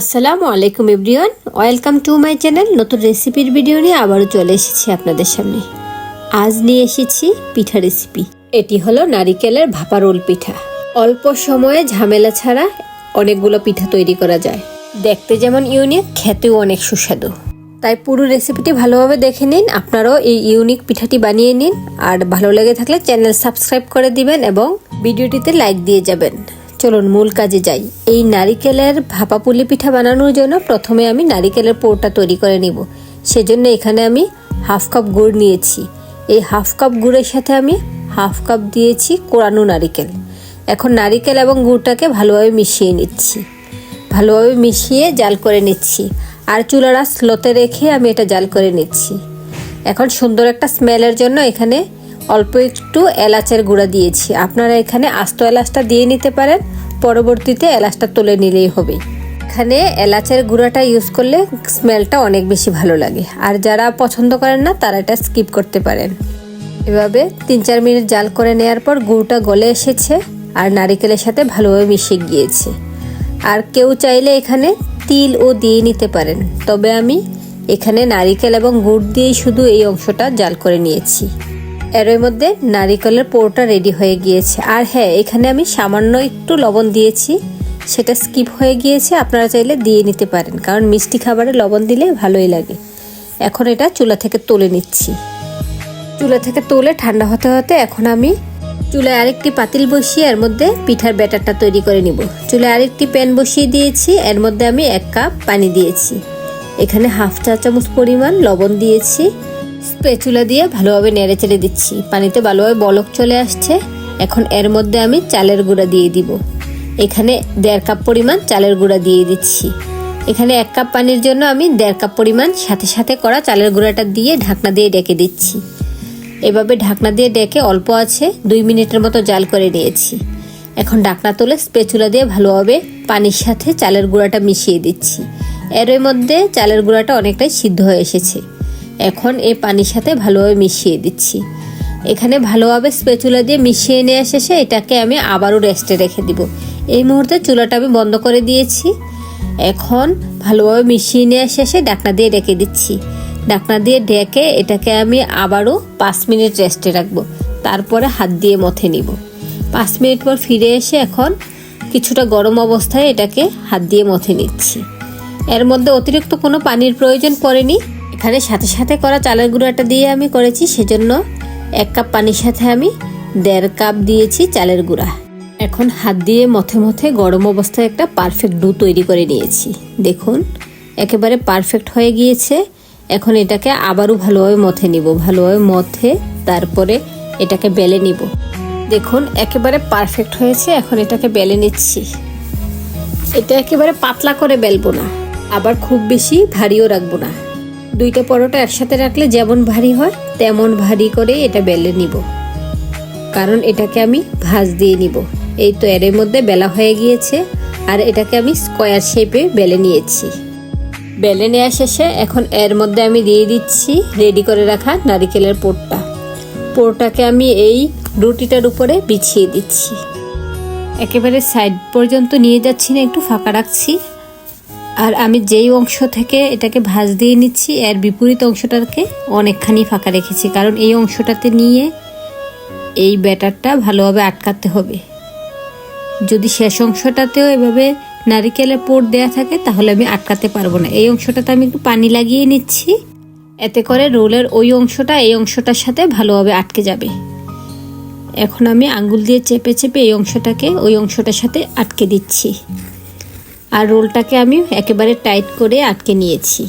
আসসালামু আলাইকুম everyone, welcome to my channel. নতুন রেসিপির ভিডিও নিয়ে আবারও চলে এসেছি আপনাদের সামনে। আজ নিয়ে এসেছি পিঠা রেসিপি এটি হলো নারিকেলের ভাপা রোল পিঠা। অল্প সময়ে ঝামেলা ছাড়া অনেকগুলো পিঠা তৈরি করা যায়। দেখতে যেমন ইউনিক খেতেও অনেক সুস্বাদু। তাই পুরো রেসিপিটি ভালোভাবে দেখে নিন, আপনারাও এই ইউনিক পিঠাটি বানিয়ে নিন। আর ভালো লেগে থাকলে চ্যানেল সাবস্ক্রাইব করে দিবেন এবং ভিডিওটিতে লাইক দিয়ে যাবেন। চলুন মূল কাজে যাই। এই নারিকেলের ভাপা পুলি পিঠা বানানোর জন্য প্রথমে আমি নারিকেলের পোড়টা তৈরি করে নিব। সেজন্য এখানে আমি হাফ কাপ গুড় নিয়েছি। এই হাফ কাপ গুড়ের সাথে আমি হাফ কাপ দিয়েছি কোরানো নারিকেল। এখন নারিকেল এবং গুড়টাকে ভালোভাবে মিশিয়ে নিচ্ছি। ভালোভাবে মিশিয়ে জাল করে নিচ্ছি। আর চুলারা স্লোতে রেখে আমি এটা জাল করে নিচ্ছি। এখন সুন্দর একটা স্মেলের জন্য এখানে অল্প একটু এলাচের গুঁড়া দিয়েছি। আপনারা এখানে আস্ত এলাচটা দিয়ে নিতে পারেন। পরবর্তীতে এলাচটা তুলে নিলেই হবে। এখানে এলাচের গুঁড়াটা ইউজ করলে স্মেলটা অনেক বেশি ভালো লাগে। আর যারা পছন্দ করেন না, তারা এটা স্কিপ করতে পারেন। এভাবে তিন চার মিনিট জাল করে নেওয়ার পর গুড়টা গলে এসেছে আর নারিকেলের সাথে ভালোভাবে মিশে গিয়েছে। আর কেউ চাইলে এখানে তিল ও দিয়ে নিতে পারেন। তবে আমি এখানে নারিকেল এবং গুড় দিয়েই শুধু এই অংশটা জাল করে নিয়েছি। এর মধ্যে নারিকেলের পোরটা রেডি হয়ে গিয়েছে। আর হ্যাঁ এখানে আমি সামান্য একটু লবণ দিয়েছি। সেটা স্কিপ হয়ে গিয়েছে, আপনারা চাইলে দিয়ে নিতে পারেন, কারণ মিষ্টি খাবারে লবণ দিলে ভালোই লাগে। এখন এটা চুলা থেকে তুলে নিচ্ছি। চুলা থেকে তুলে ঠান্ডা হতে হতে এখন আমি চুলায় আরেকটি পাতিল বসিয়ে এর মধ্যে পিঠার ব্যাটারটা তৈরি করে নিব। চুলায় আরেকটি প্যান বসিয়ে দিয়েছি, এর মধ্যে আমি এক কাপ পানি দিয়েছি। এখানে হাফ চা চামচ পরিমাণ লবণ দিয়েছি। স্পেচুলা দিয়ে ভালোভাবে নেড়ে চেড়ে দিচ্ছি। পানিতে ভালোভাবে বলক চলে আসছে। এখন এর মধ্যে আমি চালের গুঁড়া দিয়ে দিব। এখানে দেড় কাপ পরিমাণ চালের গুঁড়া দিয়ে দিচ্ছি। এখানে এক কাপ পানির জন্য আমি দেড় কাপ পরিমাণ সাথে সাথে করা চালের গুঁড়াটা দিয়ে ঢাকনা দিয়ে ডেকে দিচ্ছি। এভাবে ঢাকনা দিয়ে ডেকে অল্প আছে দুই মিনিটের মতো জাল করে নিয়েছি। এখন ঢাকনা তুলে স্পেচুলা দিয়ে ভালোভাবে পানির সাথে চালের গুঁড়াটা মিশিয়ে দিচ্ছি। এর মধ্যে চালের গুঁড়াটা অনেকটাই সিদ্ধ হয়ে এসেছে। এখন এই পানির সাথে ভালোভাবে মিশিয়ে দিচ্ছি। এখানে ভালোভাবে স্পেচুলা দিয়ে মিশিয়ে নেওয়া শেষে এটাকে আমি আবারও রেস্টে রেখে দিব। এই মুহূর্তে চুলাটা আমি বন্ধ করে দিয়েছি। এখন ভালোভাবে মিশিয়ে নেওয়া শেষে ডাকনা দিয়ে রেখে দিচ্ছি। ডাকনা দিয়ে ডেকে এটাকে আমি আবারও পাঁচ মিনিট রেস্টে রাখব। তারপরে হাত দিয়ে মথে নিব। পাঁচ মিনিট পর ফিরে এসে এখন কিছুটা গরম অবস্থায় এটাকে হাত দিয়ে মথে নিচ্ছি। এর মধ্যে অতিরিক্ত কোনো পানির প্রয়োজন পড়েনি। এখানে সাথে সাথে করা চালের গুঁড়াটা দিয়ে আমি করেছি, সেজন্য এক কাপ পানির সাথে আমি দেড় কাপ দিয়েছি চালের গুঁড়া। এখন হাত দিয়ে মথে মথে গরম অবস্থায় একটা পারফেক্ট ডু তৈরি করে নিয়েছি। দেখুন, একেবারে পারফেক্ট হয়ে গিয়েছে। এখন এটাকে আবারও ভালোভাবে মথে নিব, ভালোভাবে মথে তারপরে এটাকে বেলে নিব। দেখুন, একেবারে পারফেক্ট হয়েছে, এখন এটাকে বেলে নিচ্ছি। এটা একেবারে পাতলা করে বেলবো না, আবার খুব বেশি ভারীও রাখব না। দুইটা পরোটা একসাথে রাখলে যেমন ভারী হয়, তেমন ভারী করে এটা বেলে নিব। কারণ এটাকে আমি ভাজ দিয়ে নিব। এই তো এর মধ্যে বেলা হয়ে গিয়েছে আর এটাকে আমি স্কোয়ার শেপে বেলে নিয়েছি। বেলে নেওয়া শেষে এখন এর মধ্যে আমি দিয়ে দিচ্ছি রেডি করে রাখা নারিকেলের পোরটা পোরটাকে আমি এই রুটিটার উপরে বিছিয়ে দিচ্ছি। একেবারে সাইড পর্যন্ত নিয়ে যাচ্ছি না, একটু ফাঁকা রাখছি। আর আমি যেই অংশ থেকে এটাকে ভাজ দিয়ে নিচ্ছি, এর বিপরীত অংশটাকে অনেকখানি ফাঁকা রেখেছি। কারণ এই অংশটাতে নিয়ে এই ব্যাটারটা ভালোভাবে আটকাতে হবে। যদি শেষ অংশটাতেও এভাবে নারিকেলের পোট দেয়া থাকে, তাহলে আমি আটকাতে পারব না। এই অংশটাতে আমি একটু পানি লাগিয়ে নিচ্ছি। এতে করে রোলের ওই অংশটা এই অংশটার সাথে ভালোভাবে আটকে যাবে। এখন আমি আঙ্গুল দিয়ে চেপে চেপে এই অংশটাকে ওই অংশটার সাথে আটকে দিচ্ছি। আর রোলটাকে আমি একেবারে টাইট করে আটকে নিয়েছি।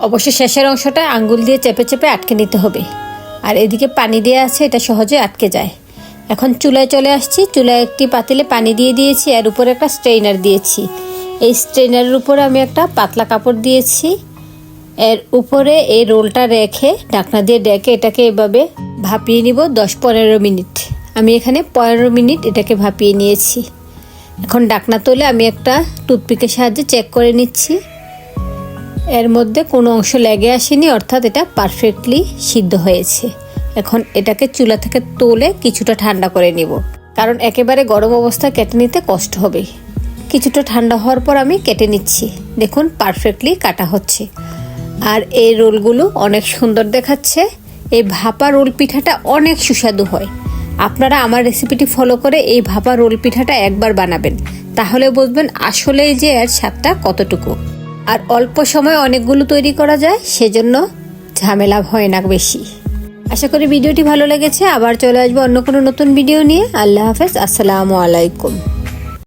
অবশ্য শেষের অংশটা আঙ্গুল দিয়ে চেপে চেপে আটকে নিতে হবে। আর এদিকে পানি দেওয়া আছে, এটা সহজে আটকে যায়। এখন চুলায় চলে আসছি। চুলায় একটি পাতিলে পানি দিয়ে দিয়েছি, এর উপরে একটা স্ট্রেইনার দিয়েছি। এই স্ট্রেইনারের উপরে আমি একটা পাতলা কাপড় দিয়েছি। এর উপরে এই রোলটা রেখে ঢাকনা দিয়ে ডেকে এটাকে এভাবে ভাপিয়ে নিব দশ পনেরো মিনিট। আমি এখানে পনেরো মিনিট এটাকে ভাপিয়ে নিয়েছি। এখন ডাকনা তুলে আমি একটা টুথপিকের সাহায্যে চেক করে নিচ্ছি। এর মধ্যে কোনো অংশ লেগে আসেনি, অর্থাৎ এটা পারফেক্টলি সিদ্ধ হয়েছে। এখন এটাকে চুলা থেকে তুলে কিছুটা ঠান্ডা করে নিব, কারণ একেবারে গরম অবস্থায় কেটে নিতে কষ্ট হবে। কিছুটা ঠান্ডা হওয়ার পর আমি কেটে নিচ্ছি। দেখুন পারফেক্টলি কাটা হচ্ছে। আর এই রোলগুলো অনেক সুন্দর দেখাচ্ছে। এই ভাপা রোল পিঠাটা অনেক সুস্বাদু হয়। আপনারা আমার রেসিপিটি ফলো করে এই ভাপা রোল পিঠাটা একবার বানাবেন। তাহলে বুঝবেন আসলেই যে এর স্বাদটা কতটুকু। আর অল্প সময় অনেকগুলো তৈরি করা যায়, সেজন্য ঝামেলা হয় না বেশি। আশা করি ভিডিওটি ভালো লেগেছে। আবার চলে আসব অন্য কোনো নতুন ভিডিও নিয়ে। আল্লাহ হাফেজ। আসসালামু আলাইকুম।